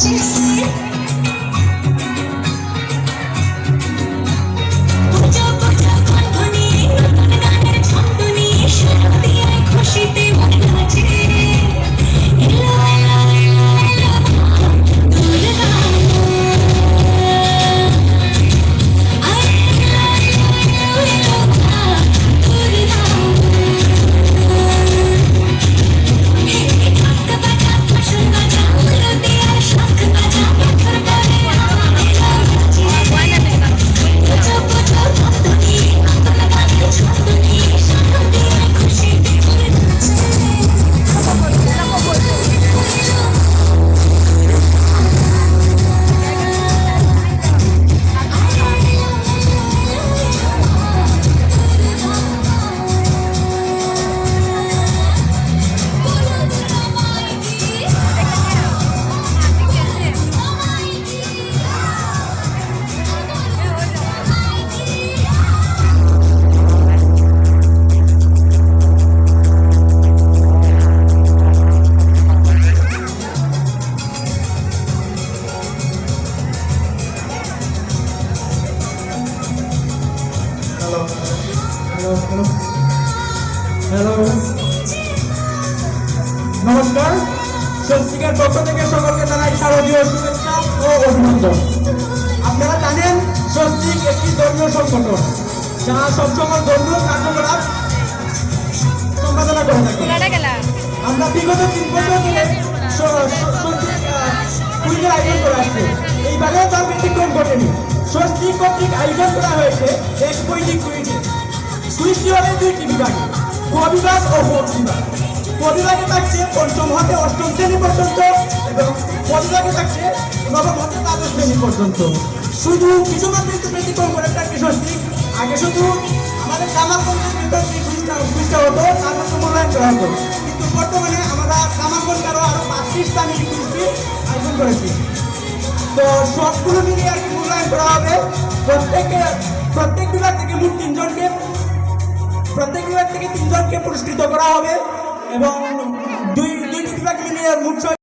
惊喜。হ্যালো hello নমস্কার। স্বস্তিকার পক্ষ থেকে সকলকে জানাই শারদীয় শুভেচ্ছা ও অভিনন্দন। আপনারা জানেন স্বস্তিক একটি ধর্মীয় সংগঠন যা সবসময় ধর্মীয় কার্যকলাপ সম্পাদনা করে থাকে। আমরা বিগত তিন বছর ধরে কুইজের আয়োজন করে আসছে। এইবারেও তার ব্যতিক্রম ঘটেনি। স্বস্তিক কর্তৃক আয়োজন করা হয়েছে এক কুইজে কুইজটি হবে দুইটি বিভাগে ক বিভাগ ও ভোট বিভাগ ক থাকছে পঞ্চম হতে অষ্টম শ্রেণি পর্যন্ত এবং ক থাকছে নবম হতে দ্বাদশ শ্রেণি পর্যন্ত। শুধু কিছুমাত্র একটু ব্যতিক্রম করে থাকছে স্বস্তিক আগে শুধু আমাদের যে কুইজটা কুইজটা হতো তার মধ্যে মূল্যায়ন করা হতো। কিন্তু বর্তমানে আমরা কামারগঞ্জ আরও আরও পাঁচটি স্থানে এই কুইজটি আয়োজন করেছি। তো সবগুলো মিলিয়ে আর কি মূল্যায়ন করা হবে। প্রত্যেকে প্রত্যেক বিভাগ থেকে মোট তিনজনকে প্রত্যেক বিভাগ থেকে তিনজনকে পুরস্কৃত করা হবে এবং দুই দুইটি বিভাগ মিলিয়ে মোট